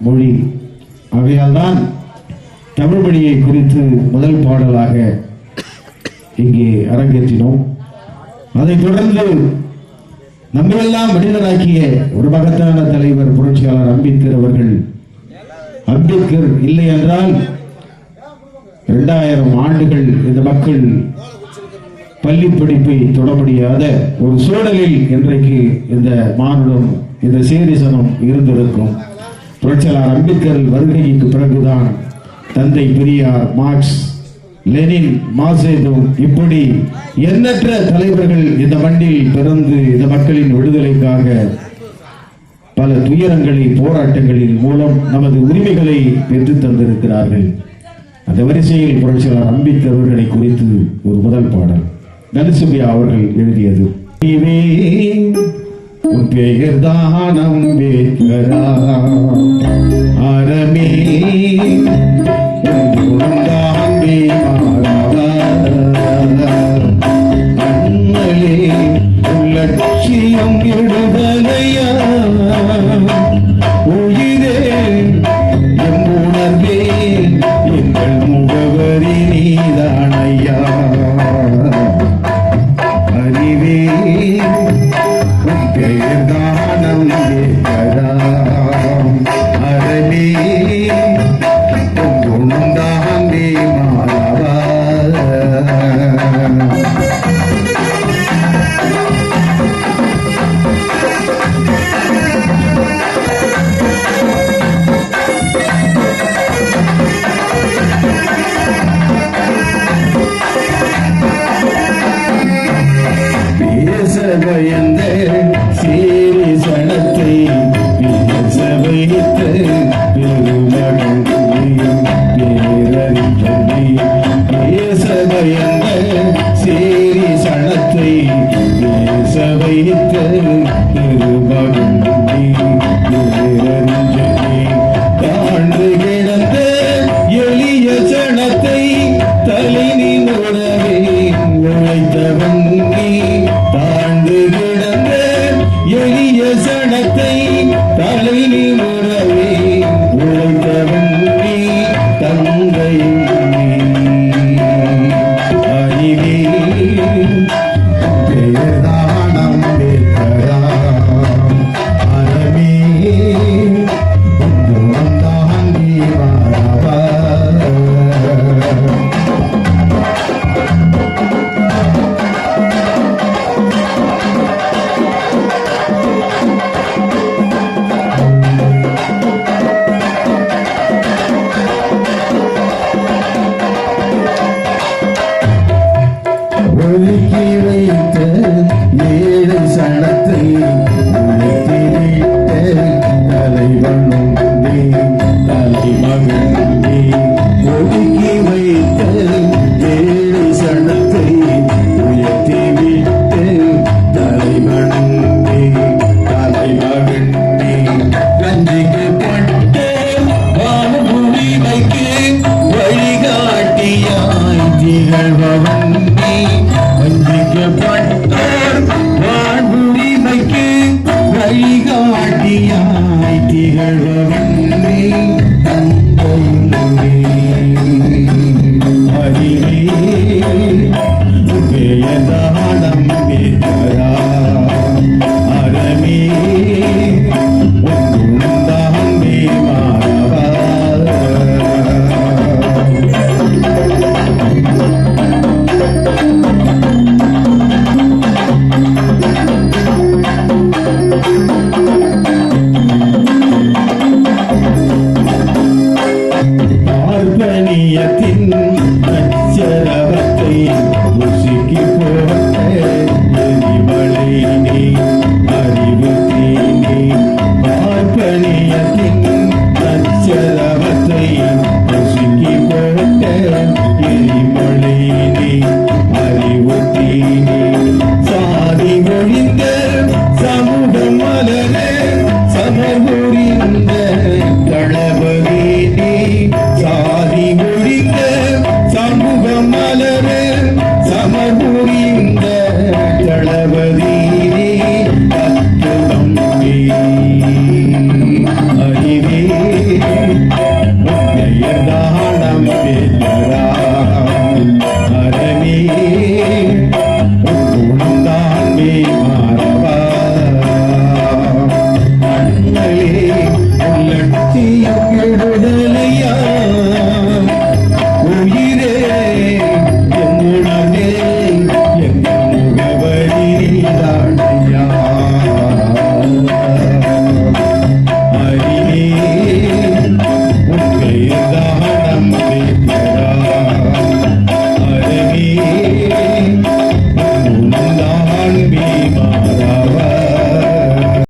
மொழி. ஆகையால் தான் தமிழ் மொழியை குறித்து முதல் பாடலாக இங்கே அரங்கேற்றினோம். அதைத் தொடர்ந்து நம்மையெல்லாம் மனிதராக்கிய ஒரு மகத்தான தலைவர் புரட்சியாளர் அம்பேத்கர் அவர்கள். அம்பேத்கர் இல்லை என்றால் இரண்டாயிரம் ஆண்டுகள் இந்த மக்கள் பள்ளி படிப்பை தொட முடியாத ஒரு சூழலில் இன்றைக்கு இந்த மானுடம் இந்த சேரிசனம் இருந்திருக்கும். புரட்சியாளர் அம்பேத்கர் வருகைக்கு பிறகுதான் தந்தை பெரியார் மார்க்ஸ் லெனின் மாசேதோ இப்படி எண்ணற்ற தலைவர்கள் இந்த மண்ணில் பிறந்து இந்த மக்களின் விடுதலைக்காக பல துயரங்களை போராட்டங்களின் மூலம் நமது உரிமைகளை பெற்று தந்திருக்கிறார்கள். அந்த வரிசையில் புரட்சியாளர் அம்பேத்கர் அவர்களை குறித்து ஒரு முதல் பாடல். தனுசுபியா அவர்கள் எழுதியது. இவே உன் பெயர் அறமே திகழ்பவன் நீ வஞ்சிக்கப்பட்டார் வாழ்வுரிமைக்கு வழிகாட்டியாய் திகழ்பவன் நீ அறிவே